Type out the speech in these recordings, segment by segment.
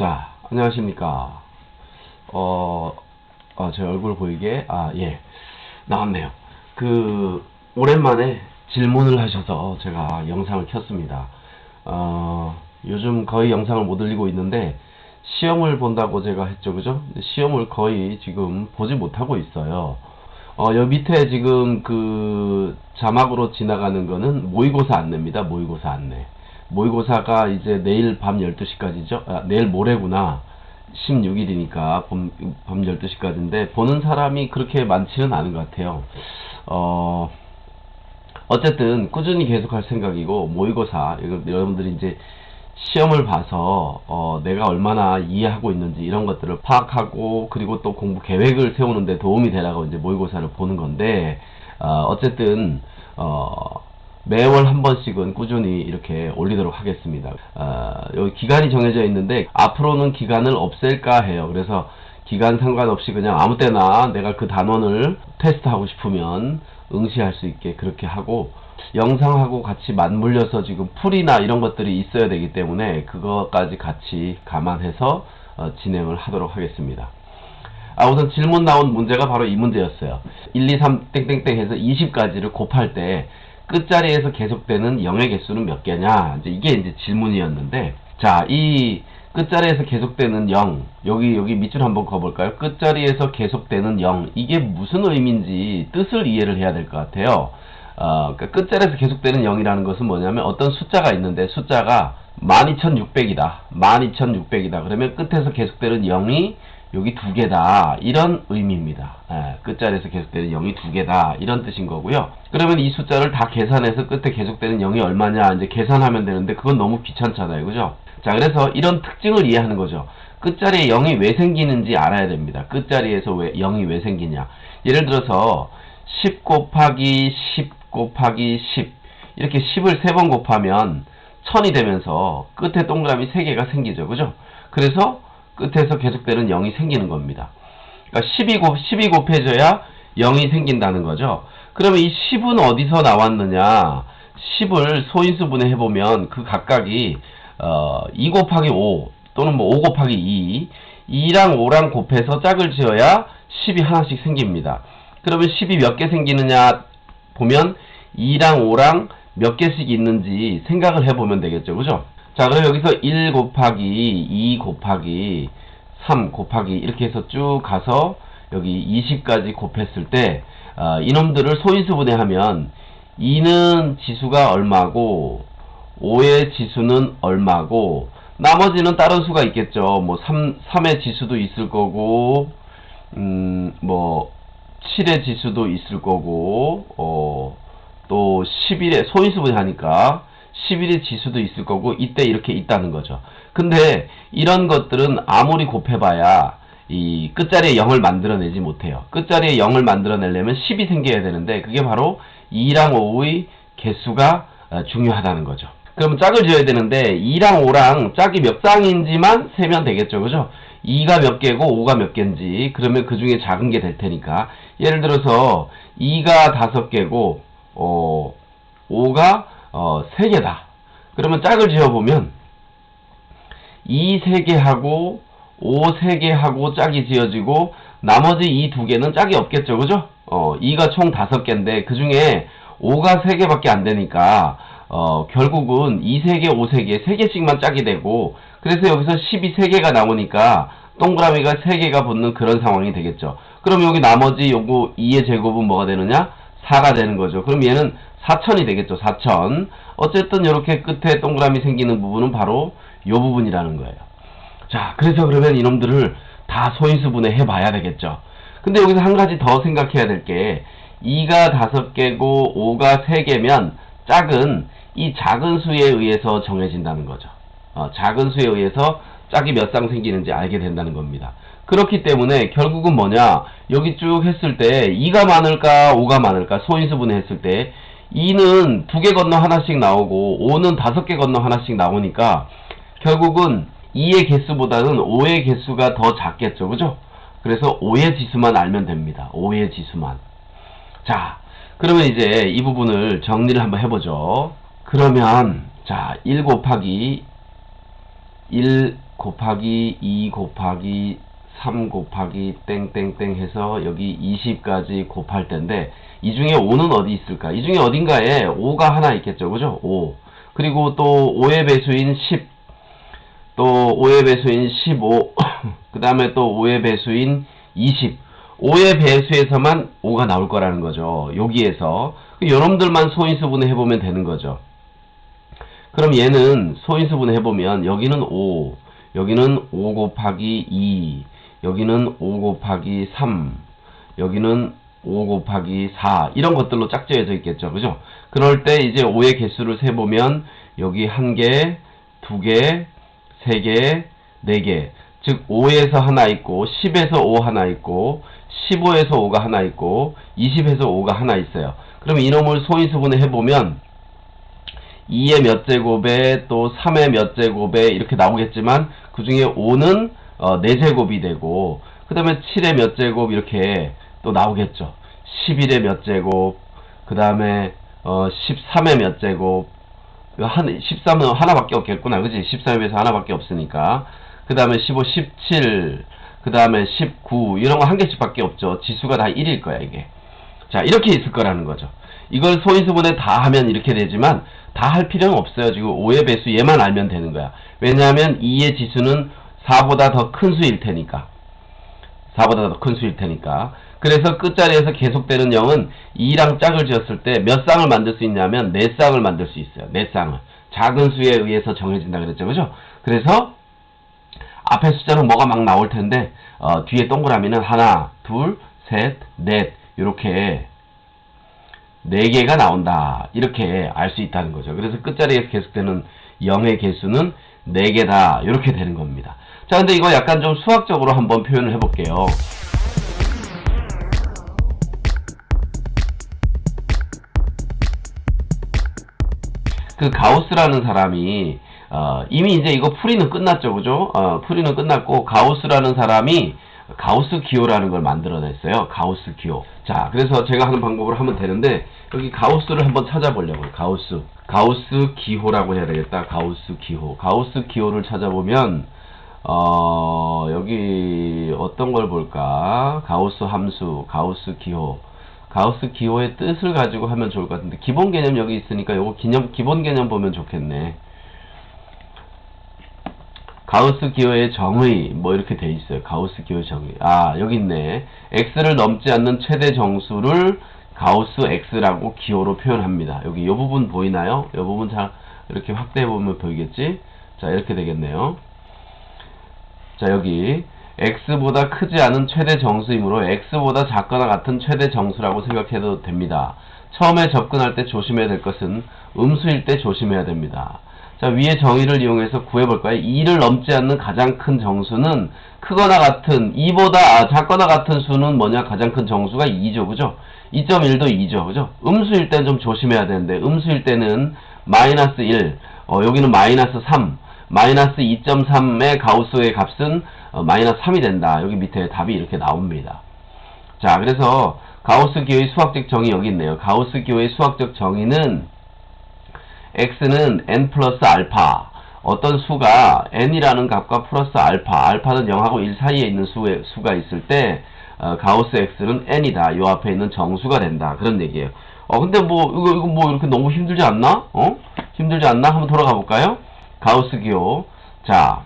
자, 안녕하십니까. 어, 어, 제 얼굴 보이게, 아, 예. 나왔네요. 그, 오랜만에 질문을 하셔서 제가 영상을 켰습니다. 어, 요즘 거의 영상을 못 올리고 있는데, 시험을 본다고 제가 했죠, 그죠? 시험을 거의 지금 보지 못하고 있어요. 어, 여기 밑에 지금 그 자막으로 지나가는 거는 모의고사 안내입니다. 모의고사 안내. 모의고사가 이제 내일 밤 12시까지죠? 아, 내일 모레구나. 16일이니까 밤, 밤 12시까지인데 보는 사람이 그렇게 많지는 않은 것 같아요. 어, 어쨌든 꾸준히 계속할 생각이고 모의고사 여러분들이 이제 시험을 봐서 어, 내가 얼마나 이해하고 있는지 이런 것들을 파악하고 그리고 또 공부 계획을 세우는데 도움이 되라고 이제 모의고사를 보는 건데 어, 어쨌든 어, 매월 한 번씩은 꾸준히 이렇게 올리도록 하겠습니다. 어, 여기 기간이 정해져 있는데 앞으로는 기간을 없앨까 해요. 그래서 기간 상관없이 그냥 아무 때나 내가 그 단원을 테스트하고 싶으면 응시할 수 있게 그렇게 하고 영상하고 같이 맞물려서 지금 풀이나 이런 것들이 있어야 되기 때문에 그것까지 같이 감안해서 어, 진행을 하도록 하겠습니다. 아, 우선 질문 나온 문제가 바로 이 문제였어요. 1, 2, 3 땡땡땡 해서 20까지를 곱할 때 끝자리에서 계속되는 0의 개수는 몇 개냐? 이제 이게 이제 질문이었는데 자, 이 끝자리에서 계속되는 0 여기 여기 밑줄 한번 그어 볼까요? 끝자리에서 계속되는 0 이게 무슨 의미인지 뜻을 이해를 해야 될 것 같아요. 어, 그러니까 끝자리에서 계속되는 0이라는 것은 뭐냐면 어떤 숫자가 있는데 숫자가 12,600이다. 12,600이다. 그러면 끝에서 계속되는 0이 여기 두 개다. 이런 의미입니다. 예, 끝자리에서 계속되는 0이 두 개다. 이런 뜻인 거고요. 그러면 이 숫자를 다 계산해서 끝에 계속되는 0이 얼마냐 이제 계산하면 되는데 그건 너무 귀찮잖아요. 그죠? 자, 그래서 이런 특징을 이해하는 거죠. 끝자리에 0이 왜 생기는지 알아야 됩니다. 끝자리에서 왜 0이 왜 생기냐. 예를 들어서 10 곱하기 10 곱하기 10 이렇게 10을 3번 곱하면 1000이 되면서 끝에 동그라미 3개가 생기죠. 그죠? 그래서 끝에서 계속되는 0이 생기는 겁니다. 그러니까 12, 곱, 12 곱해져야 0이 생긴다는 거죠. 그러면 이 10은 어디서 나왔느냐? 10을 소인수분해 해보면 그 각각이 어, 2 곱하기 5 또는 뭐 5 곱하기 2 2랑 5랑 곱해서 짝을 지어야 10이 하나씩 생깁니다. 그러면 10이 몇 개 생기느냐 보면 2랑 5랑 몇 개씩 있는지 생각을 해보면 되겠죠. 그죠? 자, 그럼 여기서 1 곱하기 2 곱하기 3 곱하기 이렇게 해서 쭉 가서 여기 20까지 곱했을 때 어, 이놈들을 소인수분해하면 2는 지수가 얼마고 5의 지수는 얼마고 나머지는 다른 수가 있겠죠. 뭐 3, 3의 지수도 있을 거고 음, 뭐 7의 지수도 있을 거고 어, 또 11의 소인수분해 하니까 11의 지수도 있을 거고 이때 이렇게 있다는 거죠. 근데 이런 것들은 아무리 곱해봐야 이 끝자리에 0을 만들어내지 못해요. 끝자리에 0을 만들어내려면 10이 생겨야 되는데 그게 바로 2랑 5의 개수가 어, 중요하다는 거죠. 그럼 짝을 지어야 되는데 2랑 5랑 짝이 몇 쌍인지만 세면 되겠죠. 그죠? 2가 몇 개고 5가 몇 개인지 그러면 그 중에 작은 게 될 테니까 예를 들어서 2가 다섯 개고 어, 5가 어, 3개다. 그러면 짝을 지어보면 2 3개하고 5 3개하고 짝이 지어지고 나머지 이 두 개는 짝이 없겠죠. 그죠? 어, 2가 총 5개인데 그 중에 5가 3개밖에 안 되니까 어, 결국은 2 3개, 5 3개, 3개씩만 짝이 되고 그래서 여기서 12 3개가 나오니까 동그라미가 3개가 붙는 그런 상황이 되겠죠. 그럼 여기 나머지 요거 2의 제곱은 뭐가 되느냐? 4가 되는 거죠. 그럼 얘는 4천이 되겠죠. 4천. 어쨌든 이렇게 끝에 동그라미 생기는 부분은 바로 요 부분이라는 거예요. 자, 그래서 그러면 이놈들을 다 소인수분해 해봐야 되겠죠. 근데 여기서 한 가지 더 생각해야 될 게 2가 5개고 5가 3개면 짝은 이 작은 수에 의해서 정해진다는 거죠. 어, 작은 수에 의해서 짝이 몇 쌍 생기는지 알게 된다는 겁니다. 그렇기 때문에 결국은 뭐냐 여기 쭉 했을 때 2가 많을까 5가 많을까 소인수분해 했을 때 2는 두 개 건너 하나씩 나오고 5는 다섯 개 건너 하나씩 나오니까 결국은 2의 개수보다는 5의 개수가 더 작겠죠. 그죠? 그래서 5의 지수만 알면 됩니다. 5의 지수만. 자 그러면 이제 이 부분을 정리를 한번 해보죠. 그러면 자 1 곱하기 1 곱하기 2 곱하기 3 곱하기 땡땡땡 해서 여기 20까지 곱할 텐데 이 중에 5는 어디 있을까? 이 중에 어딘가에 5가 하나 있겠죠. 그죠? 5. 그리고 또 5의 배수인 10. 또 5의 배수인 15. 그 다음에 또 5의 배수인 20. 5의 배수에서만 5가 나올 거라는 거죠. 여기에서. 그 여러분들만 소인수분해 해보면 되는 거죠. 그럼 얘는 소인수분해 해보면 여기는 5, 여기는 5 곱하기 2, 여기는 5 곱하기 3, 여기는 5 곱하기 4 이런 것들로 짝지어져 있겠죠. 그죠? 그럴 때 이제 5의 개수를 세보면 여기 1개, 2개, 3개, 4개 즉 5에서 하나 있고 10에서 5 하나 있고 15에서 5가 하나 있고 20에서 5가 하나 있어요. 그럼 이놈을 소인수분해 해보면 2의 몇 제곱에 또 3의 몇 제곱에 이렇게 나오겠지만 그 중에 5는 어, 4제곱이 되고 그 다음에 7의 몇 제곱 이렇게 또 나오겠죠. 11의 몇 제곱 그 다음에 어, 13의 몇 제곱 이거 한 13은 하나밖에 없겠구나 그지 13에서 하나밖에 없으니까 그 다음에 15, 17, 그 다음에 19 이런 거 한 개씩밖에 없죠. 지수가 다 1일 거야 이게. 자 이렇게 있을 거라는 거죠. 이걸 소인수분해 다 하면 이렇게 되지만 다 할 필요는 없어요. 지금 5의 배수 얘만 알면 되는 거야. 왜냐하면 2의 지수는 4보다 더 큰 수일 테니까. 4보다 더 큰 수일 테니까. 그래서 끝자리에서 계속되는 0은 2랑 짝을 지었을 때 몇 쌍을 만들 수 있냐면 4쌍을 만들 수 있어요. 4쌍을. 작은 수에 의해서 정해진다 그랬죠. 그죠? 그래서 앞에 숫자는 뭐가 막 나올 텐데 어, 뒤에 동그라미는 하나, 둘, 셋, 넷 이렇게 네 개가 나온다 이렇게 알 수 있다는 거죠. 그래서 끝자리에서 계속되는 0의 개수는 네 개다 이렇게 되는 겁니다. 자, 근데 이거 약간 좀 수학적으로 한번 표현을 해볼게요. 그 가우스라는 사람이 어, 이미 이제 이거 풀이는 끝났죠, 그죠? 어, 풀이는 끝났고 가우스라는 사람이 가우스 기호라는 걸 만들어냈어요. 가우스 기호. 자, 그래서 제가 하는 방법으로 하면 되는데 여기 가우스를 한번 찾아보려고요. 가우스. 가우스 기호라고 해야 되겠다. 가우스 기호. 가우스 기호를 찾아보면 어, 여기 어떤 걸 볼까? 가우스 함수, 가우스 기호. 가우스 기호의 뜻을 가지고 하면 좋을 것 같은데 기본 개념 여기 있으니까 요거 기념 기본 개념 보면 좋겠네. 가우스 기호의 정의 뭐 이렇게 돼 있어요. 가우스 기호 정의. 아 여기 있네. x를 넘지 않는 최대 정수를 가우스 x라고 기호로 표현합니다. 여기 이 부분 보이나요? 이 부분 잘 이렇게 확대해 보면 보이겠지? 자 이렇게 되겠네요. 자 여기 x보다 크지 않은 최대 정수이므로 x보다 작거나 같은 최대 정수라고 생각해도 됩니다. 처음에 접근할 때 조심해야 될 것은 음수일 때 조심해야 됩니다. 자 위의 정의를 이용해서 구해볼까요? 2를 넘지 않는 가장 큰 정수는 크거나 같은 2보다 아, 작거나 같은 수는 뭐냐 가장 큰 정수가 2죠 그죠? 2.1도 2죠 그죠? 음수일 때는 좀 조심해야 되는데 음수일 때는 마이너스 1 어, 여기는 마이너스 3 마이너스 2.3의 가우스의 값은 어, 마이너스 3이 된다. 여기 밑에 답이 이렇게 나옵니다. 자, 그래서 가우스 기호의 수학적 정의 여기 있네요. 가우스 기호의 수학적 정의는 x는 n 플러스 알파 어떤 수가 n이라는 값과 플러스 알파 알파는 0하고 1 사이에 있는 수의, 수가 있을 때 어, 가우스 x는 n이다. 요 앞에 있는 정수가 된다. 그런 얘기예요. 어 근데 뭐 이거 이거 뭐 이렇게 너무 힘들지 않나? 어? 힘들지 않나? 한번 돌아가 볼까요? 가우스 기호. 자,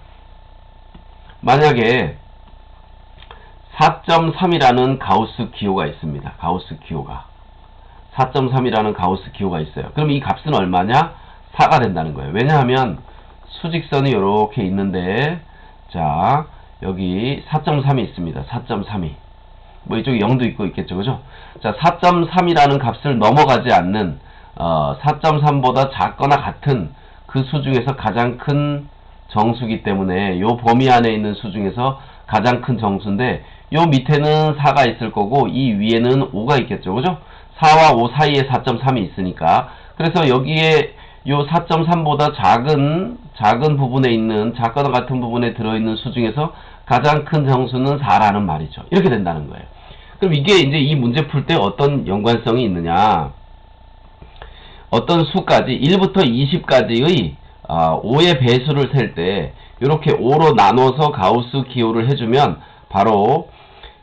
만약에 4.3이라는 가우스 기호가 있습니다. 가우스 기호가. 4.3이라는 가우스 기호가 있어요. 그럼 이 값은 얼마냐? 4가 된다는 거예요. 왜냐하면 수직선이 이렇게 있는데 자 여기 4.3이 있습니다. 4.3이 뭐 이쪽에 0도 있고 있겠죠. 그죠? 자 4.3이라는 값을 넘어가지 않는 어, 4.3보다 작거나 같은 그 수 중에서 가장 큰 정수기 때문에 요 범위 안에 있는 수 중에서 가장 큰 정수인데 요 밑에는 4가 있을 거고 이 위에는 5가 있겠죠. 그죠? 4와 5 사이에 4.3이 있으니까 그래서 여기에 요 4.3보다 작은 작은 부분에 있는 작거나 같은 부분에 들어있는 수 중에서 가장 큰 정수는 4라는 말이죠. 이렇게 된다는 거예요. 그럼 이게 이제 이 문제 풀 때 어떤 연관성이 있느냐? 어떤 수까지 1부터 20까지의 아, 5의 배수를 셀 때 이렇게 5로 나눠서 가우스 기호를 해주면 바로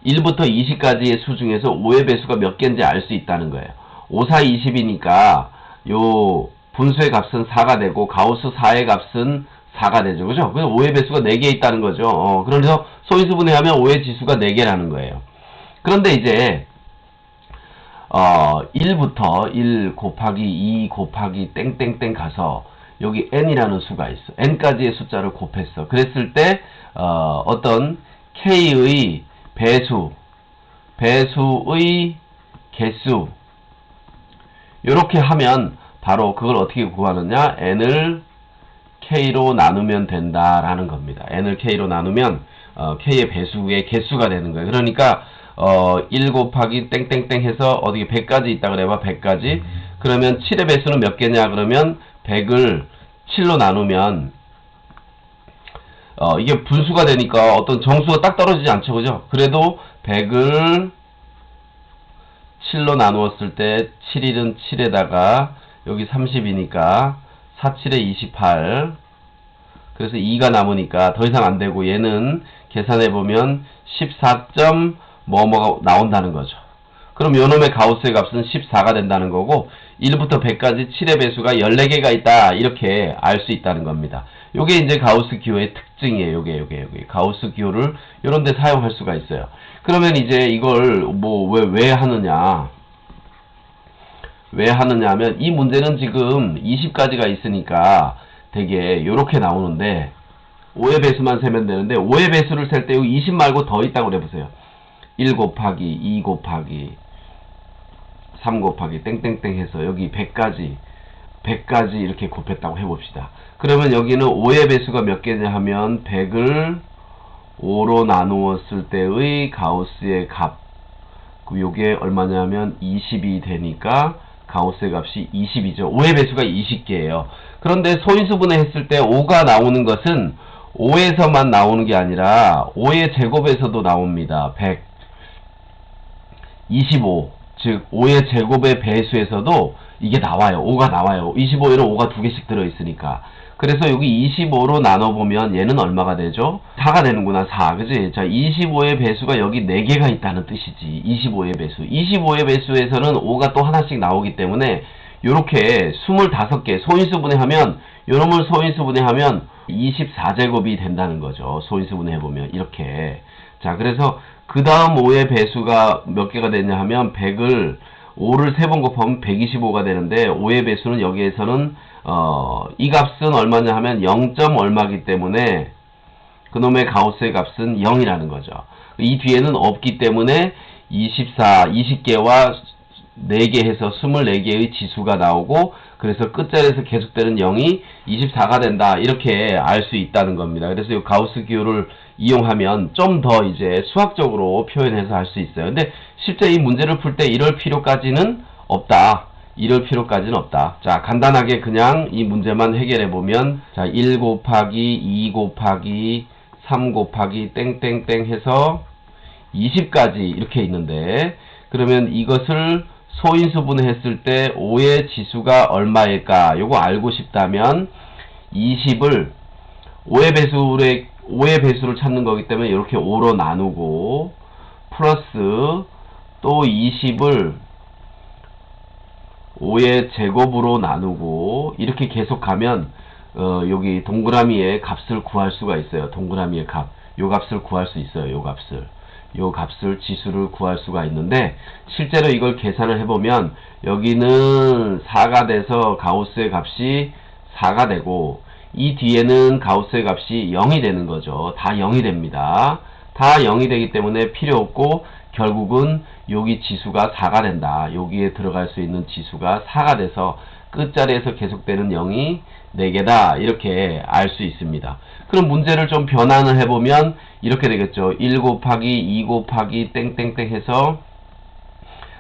1부터 20까지의 수 중에서 5의 배수가 몇 개인지 알 수 있다는 거예요. 5, 4, 20이니까 요 분수의 값은 4가 되고 가우스 4의 값은 4가 되죠. 그죠? 그래서 5의 배수가 4개 있다는 거죠. 어, 그래서 소인수분해 하면 5의 지수가 4개라는 거예요. 그런데 이제 어, 1부터 1 곱하기 2 곱하기 땡땡땡 가서 여기 n이라는 수가 있어. n까지의 숫자를 곱했어. 그랬을 때 어, 어떤 k의 배수, 배수의 개수 이렇게 하면 바로 그걸 어떻게 구하느냐? n을 k로 나누면 된다라는 겁니다. n을 k로 나누면 어, k의 배수의 개수가 되는 거예요. 그러니까 어, 1 곱하기 땡땡땡 해서 어디 100까지 있다 그래봐 100까지 그러면 7의 배수는 몇 개냐 그러면 100을 7로 나누면 어, 이게 분수가 되니까 어떤 정수가 딱 떨어지지 않죠 그죠 그래도 100을 7로 나누었을 때 7일은 7에다가 여기 30이니까 4, 7에 28 그래서 2가 남으니까 더 이상 안 되고 얘는 계산해 보면 14. 뭐뭐가 나온다는 거죠. 그럼 요놈의 가우스의 값은 14가 된다는 거고 1부터 100까지 7의 배수가 14개가 있다 이렇게 알 수 있다는 겁니다. 요게 이제 가우스 기호의 특징이에요. 요게 요게 요게 가우스 기호를 요런 데 사용할 수가 있어요. 그러면 이제 이걸 뭐 왜왜 하느냐? 왜 하느냐 하면 이 문제는 지금 20가지가 있으니까 되게 요렇게 나오는데 5의 배수만 세면 되는데 5의 배수를 셀때 여기 20 말고 더 있다고 그래 보세요. 1 곱하기 2 곱하기 3 곱하기 땡땡땡 해서 여기 100까지 100까지 이렇게 곱했다고 해봅시다. 그러면 여기는 5의 배수가 몇 개냐 하면 100을 5로 나누었을 때의 가우스의 값. 그 요게 얼마냐면 20이 되니까 가우스의 값이 20이죠. 5의 배수가 20개예요. 그런데 소인수분해 했을 때 5가 나오는 것은 5에서만 나오는 게 아니라 5의 제곱에서도 나옵니다. 100. 25, 즉 5의 제곱의 배수에서도 이게 나와요. 5가 나와요. 25에는 5가 두 개씩 들어있으니까. 그래서 여기 25로 나눠보면 얘는 얼마가 되죠? 4가 되는구나. 4. 그지? 자, 25의 배수가 여기 4개가 있다는 뜻이지. 25의 배수. 25의 배수에서는 5가 또 하나씩 나오기 때문에 요렇게 25개 소인수 분해 하면 요놈을 소인수 분해 하면 24제곱이 된다는 거죠. 소인수 분해 해보면 이렇게. 자, 그래서 그 다음 5의 배수가 몇 개가 되냐 하면 100을 5를 3번 곱하면 125가 되는데 5의 배수는 여기에서는 어, 이 값은 얼마냐 하면 0. 얼마기 때문에 그놈의 가우스의 값은 0이라는 거죠. 이 뒤에는 없기 때문에 24, 20개와 4개 해서 24개의 지수가 나오고 그래서 끝자리에서 계속되는 0이 24가 된다 이렇게 알 수 있다는 겁니다. 그래서 이 가우스 기호를 이용하면 좀 더 이제 수학적으로 표현해서 할 수 있어요. 근데 실제 이 문제를 풀 때 이럴 필요까지는 없다. 이럴 필요까지는 없다. 자, 간단하게 그냥 이 문제만 해결해 보면 자, 1 곱하기 2 곱하기 3 곱하기 땡땡땡 해서 20까지 이렇게 있는데 그러면 이것을 소인수분해 했을 때 5의 지수가 얼마일까? 요거 알고 싶다면 20을 5의 배수의 5의 배수를 찾는 거기 때문에 이렇게 5로 나누고 플러스 또 20을 5의 제곱으로 나누고 이렇게 계속 가면 어, 여기 동그라미의 값을 구할 수가 있어요. 동그라미의 값. 요 값을 구할 수 있어요. 요 값을. 요 값을 지수를 구할 수가 있는데 실제로 이걸 계산을 해보면 여기는 4가 돼서 가우스의 값이 4가 되고 이 뒤에는 가우스의 값이 0이 되는 거죠. 다 0이 됩니다. 다 0이 되기 때문에 필요 없고 결국은 여기 지수가 4가 된다. 여기에 들어갈 수 있는 지수가 4가 돼서 끝자리에서 계속되는 0이 4개다. 이렇게 알 수 있습니다. 그럼 문제를 좀 변환을 해보면 이렇게 되겠죠. 1 곱하기 2 곱하기 땡땡땡 해서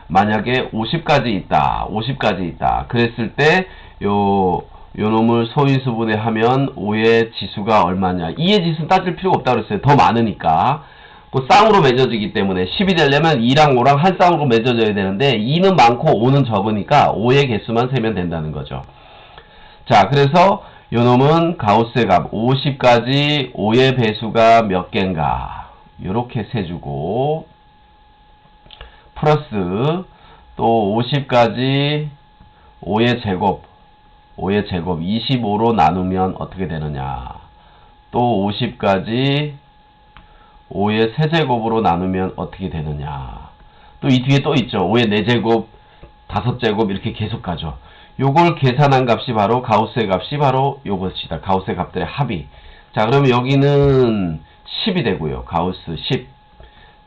만약에 50까지 있다. 50까지 있다. 그랬을 때 요, 요 놈을 소인수분해 하면 5의 지수가 얼마냐. 2의 지수는 따질 필요가 없다고 그랬어요. 더 많으니까. 그 쌍으로 맺어지기 때문에 10이 되려면 2랑 5랑 한 쌍으로 맺어져야 되는데 2는 많고 5는 적으니까 5의 개수만 세면 된다는 거죠. 자, 그래서 요 놈은 가우스의 값 50까지 5의 배수가 몇 개인가 요렇게 세주고 플러스 또 50까지 5의 제곱 5의 제곱 25로 나누면 어떻게 되느냐 또 50까지 5의 세제곱으로 나누면 어떻게 되느냐 또 이 뒤에 또 있죠 5의 4제곱 5제곱 이렇게 계속 가죠 요걸 계산한 값이 바로 가우스의 값이 바로 요것이다 가우스의 값들의 합이 자 그러면 여기는 10이 되고요 가우스 10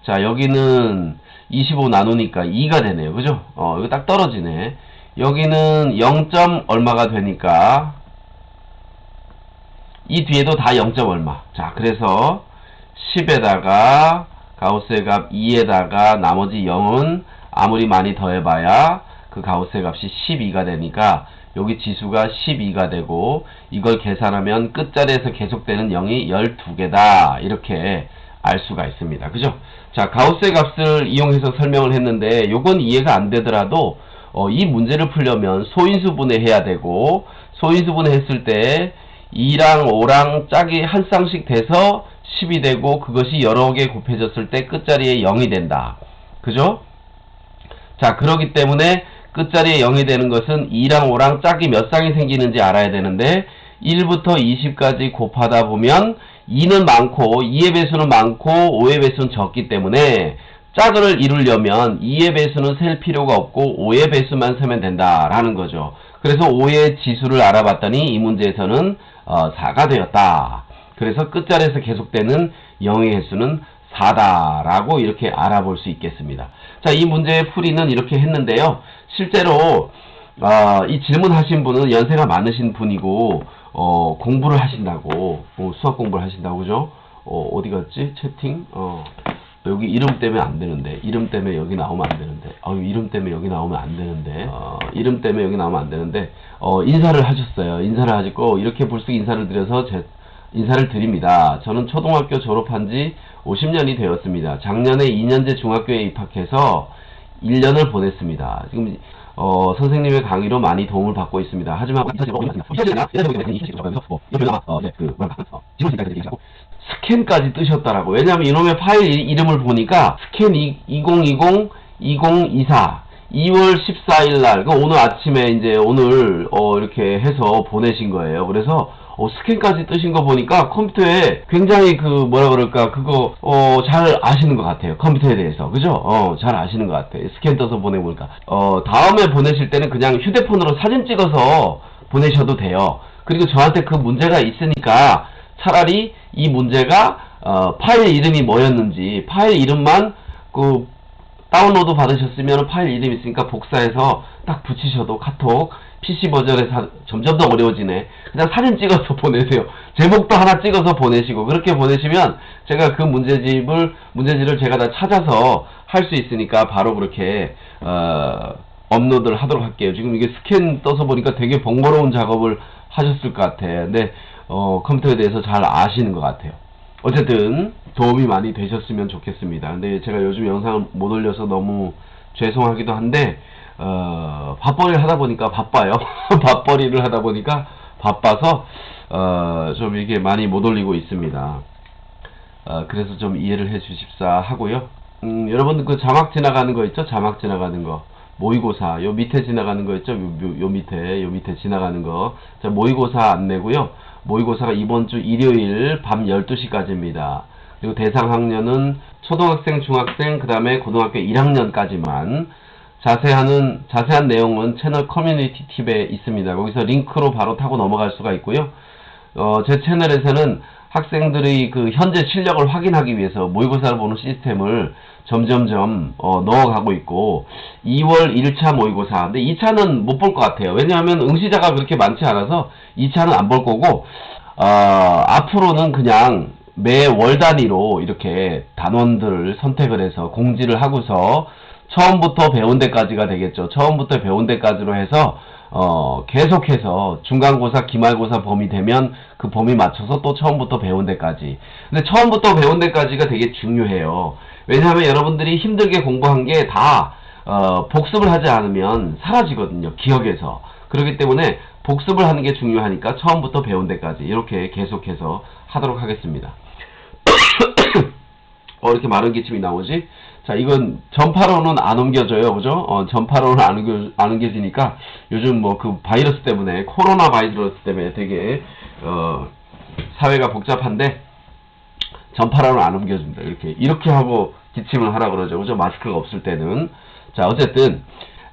자, 여기는 25 나누니까 2가 되네요. 그죠? 어, 이거 딱 떨어지네. 여기는 0. 얼마가 되니까 이 뒤에도 다 0. 얼마. 자, 그래서 10에다가 가우스의 값 2에다가 나머지 0은 아무리 많이 더해봐야 그 가우스의 값이 12가 되니까 여기 지수가 12가 되고 이걸 계산하면 끝자리에서 계속되는 0이 12개다. 이렇게 알 수가 있습니다. 그죠? 자, 가우스의 값을 이용해서 설명을 했는데 요건 이해가 안 되더라도 어, 이 문제를 풀려면 소인수분해 해야 되고 소인수분해 했을 때 2랑 5랑 짝이 한 쌍씩 돼서 10이 되고 그것이 여러 개 곱해졌을 때 끝자리에 0이 된다. 그죠? 자, 그러기 때문에 끝자리에 0이 되는 것은 2랑 5랑 짝이 몇 쌍이 생기는지 알아야 되는데 1부터 20까지 곱하다 보면 2는 많고 2의 배수는 많고 5의 배수는 적기 때문에 짝을 이루려면 2의 배수는 셀 필요가 없고 5의 배수만 세면 된다라는 거죠. 그래서 5의 지수를 알아봤더니 이 문제에서는 어, 4가 되었다. 그래서 끝자리에서 계속되는 0의 횟수는 4다라고 이렇게 알아볼 수 있겠습니다. 자, 이 문제의 풀이는 이렇게 했는데요. 실제로 어, 이 질문하신 분은 연세가 많으신 분이고 어, 공부를 하신다고 어, 수학 공부를 하신다고 그죠? 어, 어디 갔지? 채팅? 어, 여기 이름 때문에 안 되는데 이름 때문에 여기 나오면 안 되는데 어, 이름 때문에 여기 나오면 안 되는데 어, 이름 때문에 여기 나오면 안 되는데 어, 인사를 하셨어요. 인사를 하시고 이렇게 불쑥 인사를 드려서 제, 인사를 드립니다. 저는 초등학교 졸업한 지 50년이 되었습니다. 작년에 2년제 중학교에 입학해서 1년을 보냈습니다. 지금 어, 선생님의 강의로 많이 도움을 받고 있습니다. 하지만 스캔까지 뜨셨더라고. 왜냐하면 이놈의 파일 이- 이름을 보니까 스캔 2020 2024 2월 14일 날, 그 오늘 아침에 이제 오늘 어 이렇게 해서 보내신 거예요. 그래서 어 스캔까지 뜨신 거 보니까 컴퓨터에 굉장히 그 뭐라 그럴까 그거 어 잘 아시는 것 같아요. 컴퓨터에 대해서 그죠? 어 잘 아시는 것 같아요. 스캔 떠서 보내보니까 어 다음에 보내실 때는 그냥 휴대폰으로 사진 찍어서 보내셔도 돼요. 그리고 저한테 그 문제가 있으니까 차라리 이 문제가 어 파일 이름이 뭐였는지 파일 이름만 그 다운로드 받으셨으면 파일 이름 있으니까 복사해서 딱 붙이셔도 카톡 PC 버전에서 점점 더 어려워지네. 그냥 사진 찍어서 보내세요. 제목도 하나 찍어서 보내시고 그렇게 보내시면 제가 그 문제집을 문제지를 제가 다 찾아서 할 수 있으니까 바로 그렇게 어, 업로드를 하도록 할게요. 지금 이게 스캔 떠서 보니까 되게 번거로운 작업을 하셨을 것 같아. 근데 어, 컴퓨터에 대해서 잘 아시는 것 같아요. 어쨌든 도움이 많이 되셨으면 좋겠습니다. 근데 제가 요즘 영상을 못 올려서 너무 죄송하기도 한데 어, 밥벌이를 하다 보니까 바빠요. 밥벌이를 하다 보니까 바빠서 어, 좀 이게 많이 못 올리고 있습니다. 어, 그래서 좀 이해를 해 주십사 하고요. 음, 여러분들 그 자막 지나가는 거 있죠? 자막 지나가는 거. 모의고사 요 밑에 지나가는 거 있죠? 요, 요, 요 밑에 요 밑에 지나가는 거. 자, 모의고사 안내고요. 모의고사가 이번 주 일요일 밤 12시까지입니다. 그리고 대상 학년은 초등학생, 중학생, 그 다음에 고등학교 1학년까지만 자세한, 자세한 내용은 채널 커뮤니티 팁에 있습니다. 거기서 링크로 바로 타고 넘어갈 수가 있고요. 어, 제 채널에서는 학생들의 그 현재 실력을 확인하기 위해서 모의고사를 보는 시스템을 점점점 어, 넣어가고 있고 2월 1차 모의고사 근데 2차는 못 볼 것 같아요 왜냐하면 응시자가 그렇게 많지 않아서 2차는 안 볼 거고 어, 앞으로는 그냥 매 월 단위로 이렇게 단원들을 선택을 해서 공지를 하고서 처음부터 배운 데까지가 되겠죠. 처음부터 배운 데까지로 해서 어, 계속해서 중간고사, 기말고사 범위 되면 그 범위 맞춰서 또 처음부터 배운 데까지. 근데 처음부터 배운 데까지가 되게 중요해요. 왜냐하면 여러분들이 힘들게 공부한 게다 어, 복습을 하지 않으면 사라지거든요. 기억에서. 그렇기 때문에 복습을 하는 게 중요하니까 처음부터 배운 데까지 이렇게 계속해서 하도록 하겠습니다. 어, 이렇게 마른 기침이 나오지? 자, 이건 전파로는 안 옮겨져요. 그죠? 어, 전파로는 안, 옮겨, 안 옮겨지니까 요즘 뭐 그 바이러스 때문에, 코로나 바이러스 때문에 되게, 어, 사회가 복잡한데, 전파로는 안 옮겨집니다. 이렇게. 이렇게 하고 기침을 하라 그러죠. 그죠? 마스크가 없을 때는. 자, 어쨌든,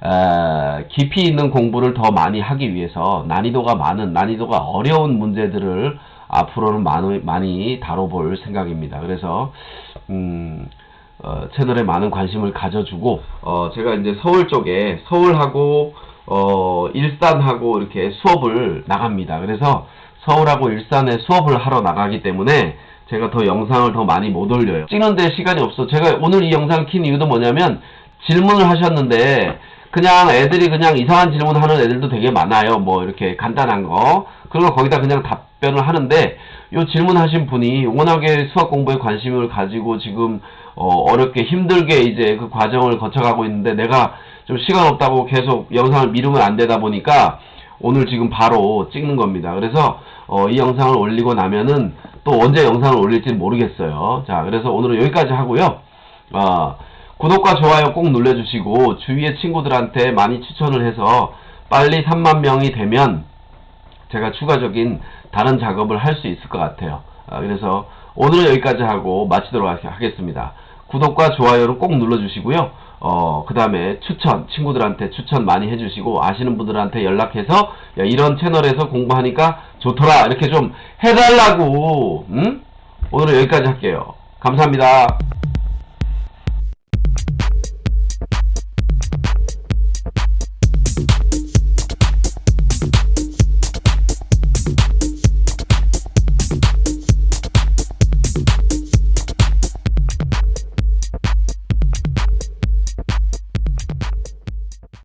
에, 깊이 있는 공부를 더 많이 하기 위해서 난이도가 많은, 난이도가 어려운 문제들을 앞으로는 많이, 많이 다뤄볼 생각입니다. 그래서, 음, 어, 채널에 많은 관심을 가져주고, 어, 제가 이제 서울 쪽에, 서울하고, 어, 일산하고 이렇게 수업을 나갑니다. 그래서 서울하고 일산에 수업을 하러 나가기 때문에 제가 더 영상을 더 많이 못 올려요. 찍는데 시간이 없어. 제가 오늘 이 영상을 킨 이유도 뭐냐면, 질문을 하셨는데, 그냥 애들이 그냥 이상한 질문 하는 애들도 되게 많아요. 뭐 이렇게 간단한 거. 그런 거 거기다 그냥 답변을 하는데 요 질문하신 분이 워낙에 수학 공부에 관심을 가지고 지금 어, 렵게 힘들게 이제 그 과정을 거쳐가고 있는데 내가 좀 시간 없다고 계속 영상을 미루면 안 되다 보니까 오늘 지금 바로 찍는 겁니다. 그래서 어, 이 영상을 올리고 나면은 또 언제 영상을 올릴지 모르겠어요. 자, 그래서 오늘은 여기까지 하고요. 어, 구독과 좋아요 꼭 눌러주시고 주위의 친구들한테 많이 추천을 해서 빨리 3만 명이 되면 제가 추가적인 다른 작업을 할 수 있을 것 같아요. 아, 그래서 오늘은 여기까지 하고 마치도록 하- 하겠습니다. 구독과 좋아요를 꼭 눌러주시고요. 어, 그 다음에 추천, 친구들한테 추천 많이 해주시고, 아시는 분들한테 연락해서, 야, 이런 채널에서 공부하니까 좋더라. 이렇게 좀 해달라고, 음? 오늘은 여기까지 할게요. 감사합니다.